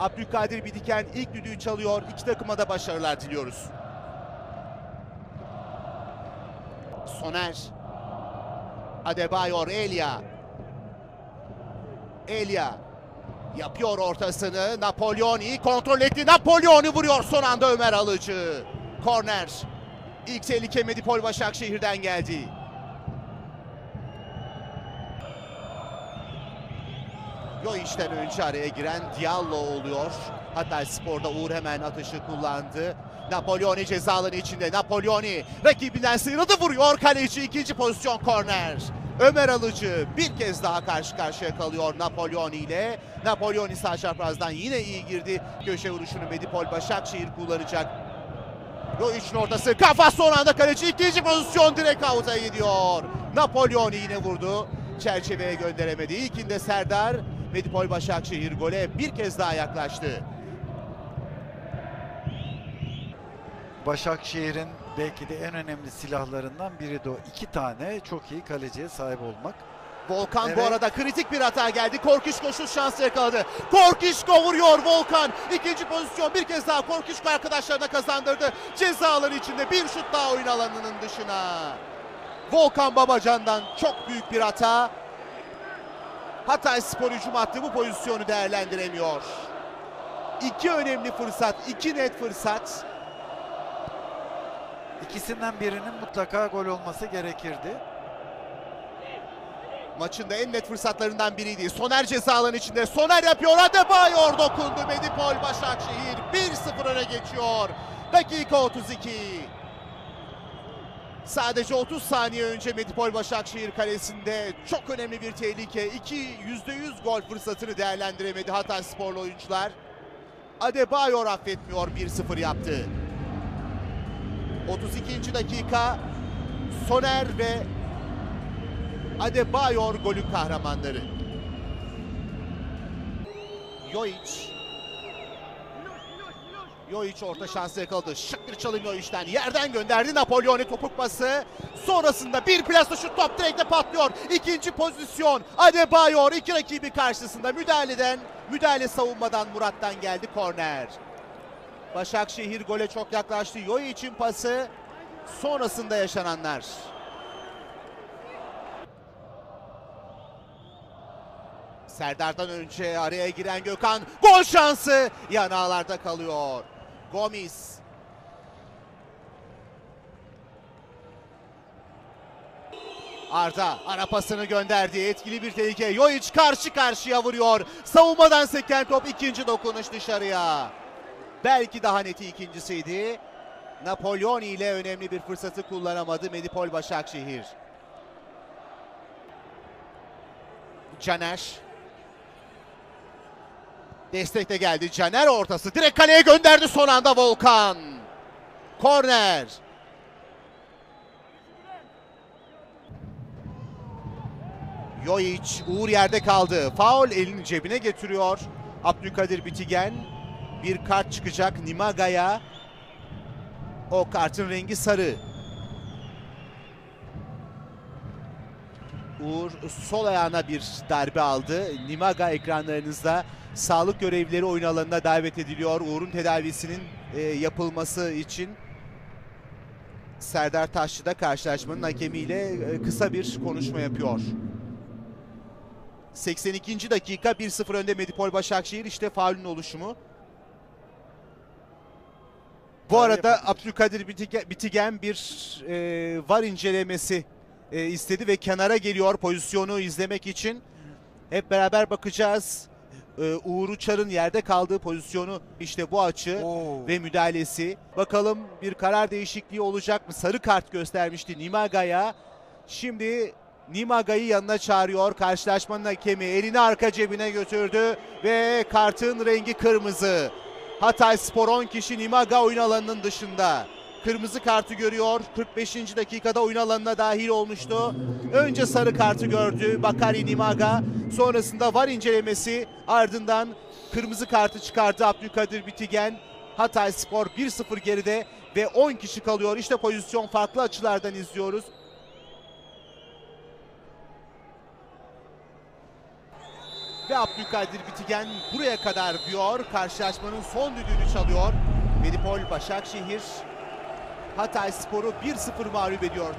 Abdülkadir Bidiken ilk düdüğü çalıyor. İki takıma da başarılar diliyoruz. Soner. Adebayor Elia. Elia. Yapıyor ortasını. Napolyoni kontrol etti. Napolyoni vuruyor son anda Ömer Alıcı. Korner. İlk tehlike Medipol Başakşehir'den geldi. Yoic'ten önce araya giren Diallo oluyor. Hatta sporda Uğur hemen atışı kullandı. Napolyoni cezaların içinde. Napolyoni rakibinden sıyrıldı vuruyor. Kaleci ikinci pozisyon korner. Ömer Alıcı bir kez daha karşı karşıya kalıyor Napolyoni ile. Napolyoni sağ çaprazdan yine iyi girdi. Köşe vuruşunu Medipol Başakşehir kullanacak. Yoic'in ortası kafa son anda kaleci ikinci pozisyon direkt avuta gidiyor. Napolyoni yine vurdu. Çerçeveye gönderemedi. İlkinde Serdar Medipol Başakşehir gole bir kez daha yaklaştı. Başakşehir'in belki de en önemli silahlarından biri de o. İki tane çok iyi kaleciye sahip olmak. Volkan bu Evet. arada kritik bir hata geldi. Korkişko şut şansı yakaladı. Korkişko vuruyor Volkan. İkinci pozisyon bir kez daha Korkişko arkadaşlarına kazandırdı. Cezaları içinde bir şut daha oyun alanının dışına. Volkan Babacan'dan çok büyük bir hata. Hatay Spor hücum hattı bu pozisyonu değerlendiremiyor. İki önemli fırsat, iki net fırsat. İkisinden birinin mutlaka gol olması gerekirdi. Maçın da en net fırsatlarından biriydi. Soner cezaların içinde. Soner yapıyor. Adebayor dokundu. Medipol Başakşehir 1-0 öne geçiyor. Dakika 32. Sadece 30 saniye önce Medipol Başakşehir kalesinde çok önemli bir tehlike. İki %100 gol fırsatını değerlendiremedi Hatay sporlu oyuncular. Adebayor affetmiyor 1-0 yaptı. 32. dakika Soner ve Adebayor golün kahramanları. Joic. Joic orta şansı yakaladı. Şık bir çalım Joic'ten. Yerden gönderdi Napolyon'u topuk pası. Sonrasında bir plasa şut top direkte patlıyor. İkinci pozisyon. Adebayor iki rakibi karşısında müdahaleden, müdahale savunmadan Murat'tan geldi korner. Başakşehir gole çok yaklaştı. Joic'in pası. Sonrasında yaşananlar. Serdar'dan önce araya giren Gökhan gol şansı yanağlarda kalıyor. Gomis. Arda ara pasını gönderdi. Etkili bir tehlike. Joic karşı karşıya vuruyor. Savunmadan seken top ikinci dokunuş dışarıya. Belki daha neti ikincisiydi. Napolyoni ile önemli bir fırsatı kullanamadı Medipol Başakşehir. Caner. Destek de geldi. Caner ortası. Direkt kaleye gönderdi son anda Volkan. Korner. Joic Uğur yerde kaldı. Faul elini cebine getiriyor. Abdülkadir Bitigen. Bir kart çıkacak Nimaga'ya. O kartın rengi sarı. Uğur sol ayağına bir darbe aldı. Nimaga ekranlarınızda sağlık görevlileri oyun alanına davet ediliyor. Uğur'un tedavisinin e, yapılması için Serdar Taşçı da karşılaşmanın hakemiyle e, kısa bir konuşma yapıyor. 82. dakika 1-0 önde Medipol Başakşehir. İşte faulün oluşumu. Bu arada. Abdülkadir Bitige- Bitigen bir e, var incelemesi e, istedi ve kenara geliyor pozisyonu izlemek için. Hep beraber bakacağız. E, Uğur Uçar'ın yerde kaldığı pozisyonu işte bu açı Oo. ve müdahalesi. Bakalım bir karar değişikliği olacak mı? Sarı kart göstermişti Nimaga'ya. Şimdi Nimaga'yı yanına çağırıyor. Karşılaşmanın hakemi elini arka cebine götürdü ve kartın rengi kırmızı. Hatay Spor 10 kişi Nimaga oyun alanının dışında. Kırmızı kartı görüyor. 45. dakikada oyun alanına dahil olmuştu. Önce sarı kartı gördü Bakari Nimaga. Sonrasında var incelemesi ardından kırmızı kartı çıkardı Abdülkadir Bitigen. Hatay Spor 1-0 geride ve 10 kişi kalıyor. İşte pozisyon farklı açılardan izliyoruz. ve Abdülkadir Bitigen buraya kadar diyor. Karşılaşmanın son düdüğünü çalıyor. Medipol Başakşehir Hatay Spor'u 1-0 mağlup ediyor.